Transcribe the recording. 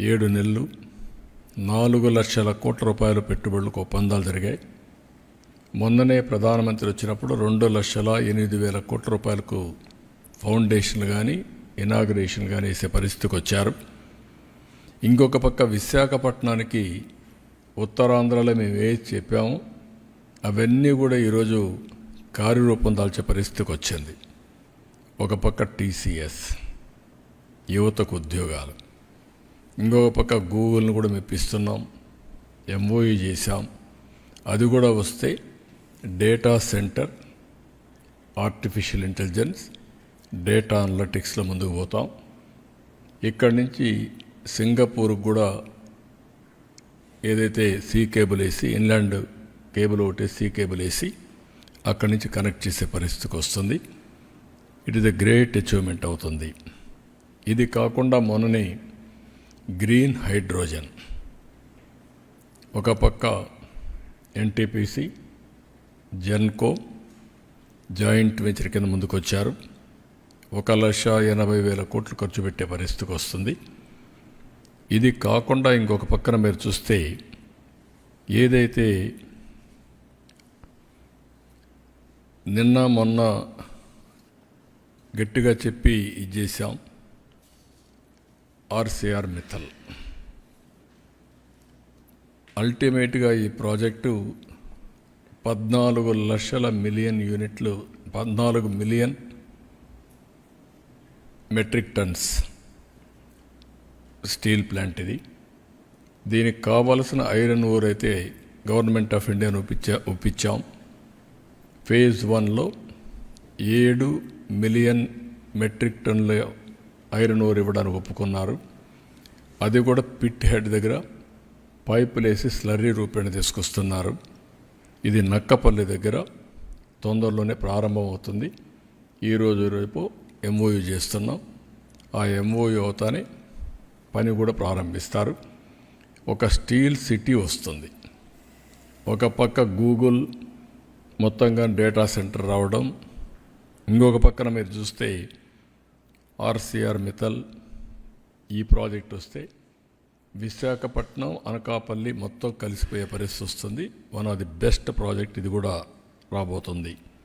ఏడు నెలలు నాలుగు లక్షల కోట్ల రూపాయల పెట్టుబడులకు ఒప్పందాలు జరిగాయి. మొన్ననే ప్రధానమంత్రి వచ్చినప్పుడు రెండు లక్షల ఎనిమిది వేల కోట్ల రూపాయలకు ఫౌండేషన్లు కానీ ఇనాగ్రేషన్ కానీ వేసే పరిస్థితికి వచ్చారు. ఇంకొక పక్క విశాఖపట్నానికి ఉత్తరాంధ్రలో మేము ఏ చెప్పాము అవన్నీ కూడా ఈరోజు కార్యరూపం దాల్చే పరిస్థితికి వచ్చింది. ఒక పక్క టీసీఎస్ యువతకు ఉద్యోగాలు. ఇంకొక పక్క గూగుల్ని కూడా మెప్పిస్తున్నాం ఎంఓఈ చేశాం. అది కూడా వస్తే data center artificial intelligence data అనలటిక్స్లో ముందుకు పోతాం. ఇక్కడి నుంచి సింగపూర్కి కూడా ఏదైతే సీ కేబుల్ వేసి ఇన్లాండ్ కేబుల్ ఒకటి సీ కేబుల్ వేసి అక్కడి నుంచి కనెక్ట్ చేసే పరిస్థితికి వస్తుంది. It is a great achievement అవుతుంది. ఇది కాకుండా మొన్ననే గ్రీన్ హైడ్రోజన్. ఒక పక్క ఎన్టీపీసీ జెన్కో జాయింట్ వెంచర్ కింద ముందుకొచ్చారు. ఒక లక్ష ఎనభై వేల కోట్లు ఖర్చు పెట్టే పరిస్థితికి వస్తుంది. ఇది కాకుండా ఇంకొక పక్కన మీరు చూస్తే ఏదైతే నిన్న మొన్న గట్టిగా చెప్పి ఇది చేశాం ఆర్సిఆర్ మిథల్. అల్టిమేట్గా ఈ ప్రాజెక్టు పద్నాలుగు లక్షల మిలియన్ యూనిట్లు పద్నాలుగు million metric tons steel plant ఇది. దీనికి కావలసిన ఐరన్ ఓర్ అయితే గవర్నమెంట్ ఆఫ్ ఇండియాను ఒప్పించా ఒప్పించాం. ఫేజ్ వన్లో ఏడు మిలియన్ మెట్రిక్ టన్ల ఐరన్ ఓర్ ఇవ్వడానికి ఒప్పుకున్నారు. అది కూడా పిట్ హెడ్ దగ్గర పైపులు వేసి స్లర్రీ రూపేణ తీసుకొస్తున్నారు. ఇది నక్కపల్లి దగ్గర తొందరలోనే ప్రారంభమవుతుంది. ఈరోజు రేపు ఎంఓయూ చేస్తున్నాం. ఆ ఎంఓయూ అవుతానే పని కూడా ప్రారంభిస్తారు. ఒక స్టీల్ సిటీ వస్తుంది. ఒక పక్క గూగుల్ మొత్తంగా డేటా సెంటర్ రావడం ఇంకొక పక్కన మీరు చూస్తే ఆర్సీఆర్ మిథల్ ఈ ప్రాజెక్ట్ వస్తే విశాఖపట్నం అనకాపల్లి మొత్తం కలిసిపోయే పరిస్థితి వస్తుంది. One of the best project ఇది కూడా రాబోతుంది.